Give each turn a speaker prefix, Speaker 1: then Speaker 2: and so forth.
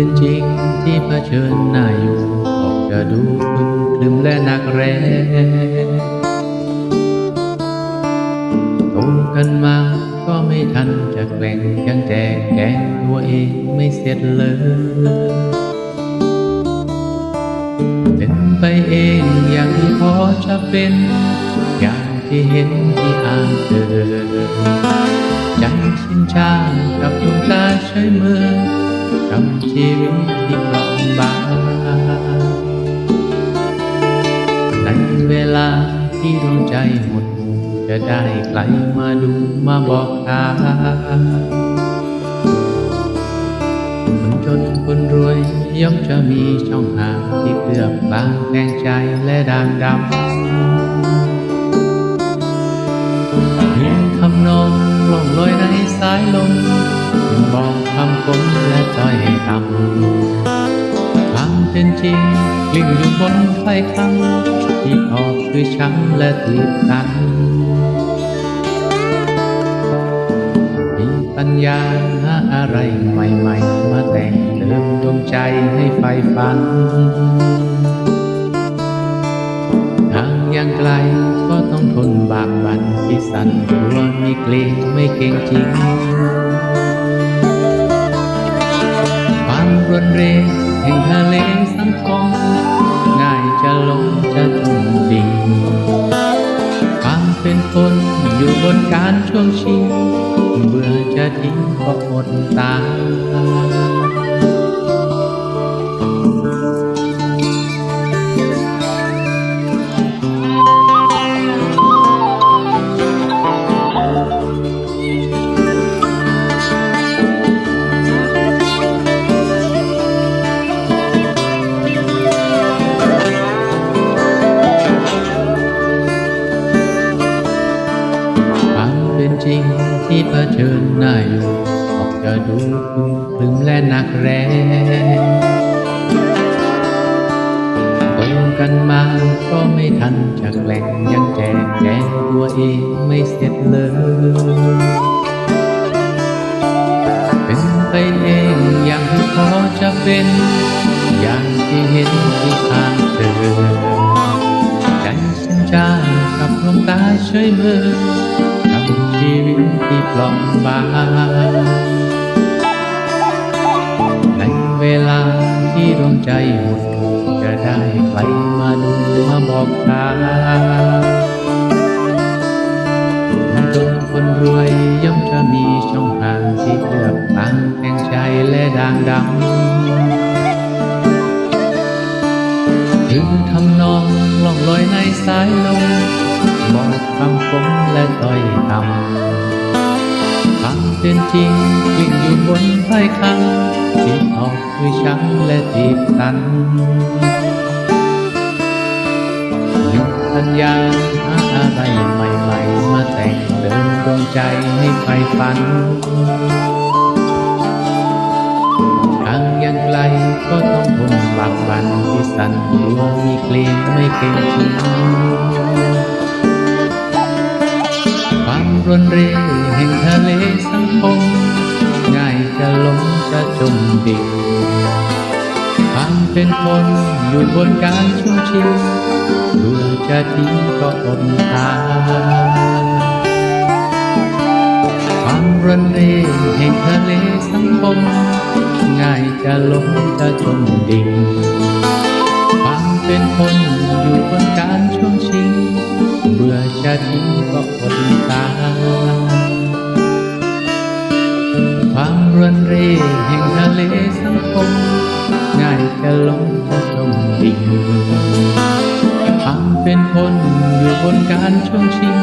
Speaker 1: ็นจริงที่เผชิญหน้าอยู่ออกจะดูคลึมคลึมและหนักแรงโตกันมาก็ไม่ทันจะแกล้งยังแจกแกงตัวเองไม่เสร็จเลยเป็นไปเองอย่างที่พอจะเป็น อย่างที่เห็นที่อ่านเจอใจชินชากับดวงตาใช้มือ ทำชีวิตที่ล่าบางในเวลาที่ดวงใจหมดมุ่งจะได้ใครมาดูมาบอกทางคนจนคนรวยย่อมจะมีช่องทางที่เกือบบางแทงใจและด่างดำ จริงกลิ้งอยู่บนไฟคำที่ออกคือช้ำและตีบตัน มีปัญญาหาอะไรใหม่ๆ มาแต่งเติมดวงใจให้ไฟฝันทางยังไกลก็ต้องทนบากบันที่สั่นกลัวมีเกรงไม่เก่งจริงความรวนเรแห่งทะเลสังคมง่ายจะลงจะจมดิ่งความเป็นคนอยู่บนการช่วงชิงเบื่อจะทิ้งก็อดตาย ที่เผชิญหน้าอยู่ออกจะดูคลึมคลึมและหนักแรงโตกันมาก็ไม่ทันจะแกล้งยังแจกแจงตัวเองไม่เสร็จเลยเป็นไปเองอย่างที่พอจะเป็น อย่างที่เห็นที่ผ่านเจอใจฉันจางกับดวงตาเฉยเมือ ลอมบาในเวลาที่ดวงใจหดหูจะได้ใครมาดูมาบอกทาจนคนรวยย่อมจะมีช่องทางที่เลือกทางแห่งใจและด่างดำถึงทำนองล่องลอยในสายลมบอกคำคมและต้อยต่ำ เป็นจริงกลิ้งอยู่บนไฟคำที่ออกคือช้ำและตีบตันมีปัญญาหาอะไรใหม่ๆ มาแต่งเติมดวงใจให้ไฟฝันทางยังไกลก็ต้องทนบากบันที่สั่นกลัวมีเกรงไม่เก่งจริง รนเรแห่งทะเลสังคมง่ายจะหลงจะจมดิ่งความเป็นคนอยู่บนการชุ่มชิงเบื่อจะทิ้งก็อดทางความรนเรแห่งทะเลสังคมง่ายจะหลงจะจมดิ่งความเป็นคนอยู่บนการช่วงชิง จะทิ้งก็คนตา ความรวนเรแห่งทะเลสังคมง่ายจะลงจะจมดิ่งความเป็นคนอยู่บนการช่วงชิง